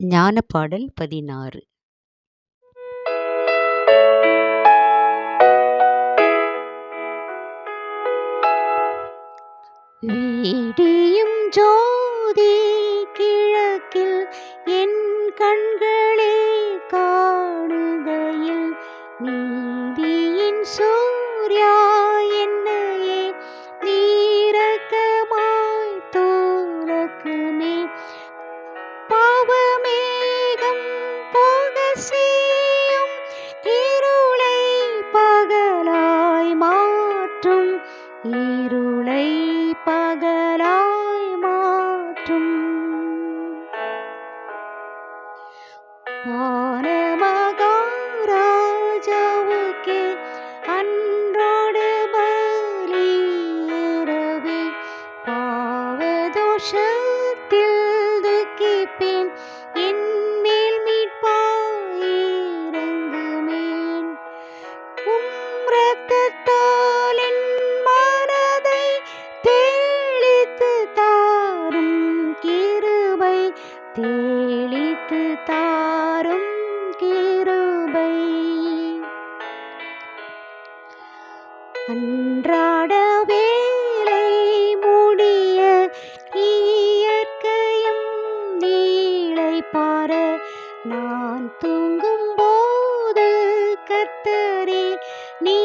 ஞானப்பாடல் பதினாறு. வீடியும் ஜோதி கிழக்கில் என் கண்களே காணுகையில் நீதியின் சூர்யா வானமகாராஜாவுக்கே அன்றாட பலியிரவே பாவதோஷத்தில் துக்கிப்பேன் என் மேல் மீட்பாயிரங்குமேன் உம் என் மனதை தெளித்து தாரும் கிருபை அன்றாட வேலை முடிய இயற்கையும் நீளை பார நான் தூங்கும் போது கத்தரே நீ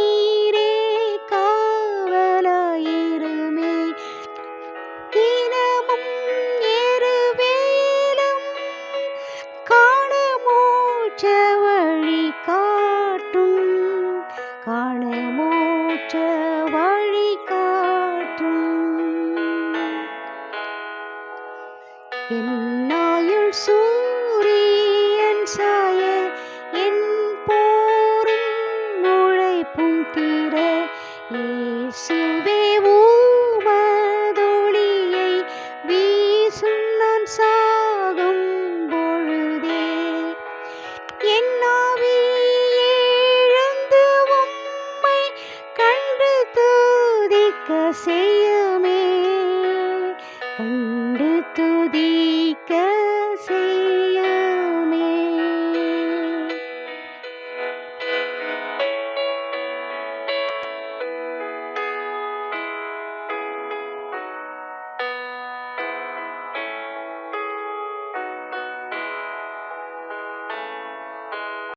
என்னாயுள் சூரியன் சாய என் போரும் உழைப்பும் தீர இயேசுவே உமதொளியை வீசும் நான் சாகும் பொழுதே. என் ஆவி எழுந்து உம்மை கண்டு துதிக்க செய்ய